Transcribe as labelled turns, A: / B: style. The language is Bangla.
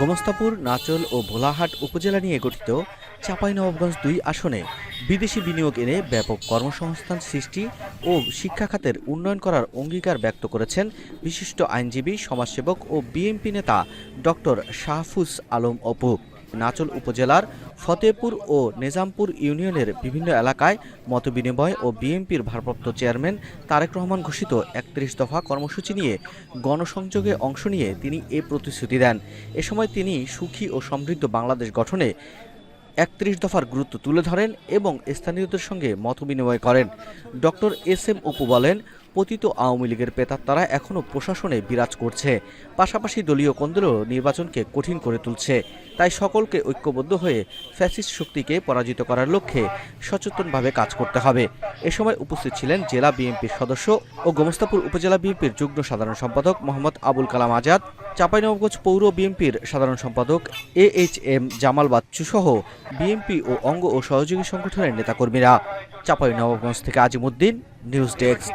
A: গোমস্তাপুর, নাচল ও ভোলাহাট উপজেলা নিয়ে গঠিত চাঁপাইনবাবগঞ্জ দুই আসনে বিদেশি বিনিয়োগ এনে ব্যাপক কর্মসংস্থান সৃষ্টি ও শিক্ষা খাতের উন্নয়ন করার অঙ্গীকার ব্যক্ত করেছেন বিশিষ্ট আইনজীবী, সমাজসেবক ও বিএনপি নেতা ডক্টর শাহফুজ আলম অপু। নাচল উপজেলার ফতেপুর ও নিজামপুর ইউনিয়নের বিভিন্ন এলাকায় মতবিনিময় ও বিএনপির ভারপ্রাপ্ত চেয়ারম্যান তারেক রহমান ঘোষিত একত্রিশ দফা কর্মসূচি নিয়ে গণসংযোগে অংশ নিয়ে তিনি এ প্রতিশ্রুতি দেন। এ সময় তিনি সুখী ও সমৃদ্ধ বাংলাদেশ গঠনে একত্রিশ দফার গুরুত্ব তুলে ধরেন এবং স্থানীয়দের সঙ্গে মতবিনিময় করেন। ডক্টর এস এম অপু বলেন পতিত আওয়ামী লীগের পেতাত্তারা এখনও প্রশাসনে বিরাজ করছে। পাশাপাশি দলীয় কন্দলও নির্বাচনকে কঠিন করে তুলছে। তাই সকলকে ঐক্যবদ্ধ হয়ে ফ্যাসিস্ট শক্তিকে পরাজিত করার লক্ষ্যে সচেতনভাবে কাজ করতে হবে। এ সময় উপস্থিত ছিলেন জেলা বিএনপির সদস্য ও গোমস্তাপুর উপজেলা বিএনপির যুগ্ম সাধারণ সম্পাদক মোহাম্মদ আবুল কালাম আজাদ, চাঁপাইনবাবগঞ্জ পৌর বিএনপির সাধারণ সম্পাদক A H M Jamal Bachchu সহ বিএনপি ও অঙ্গ ও সহযোগী সংগঠনের নেতাকর্মীরা। চাঁপাইনবাবগঞ্জ থেকে আজিমুদ্দিন, নিউজ ডেস্ক।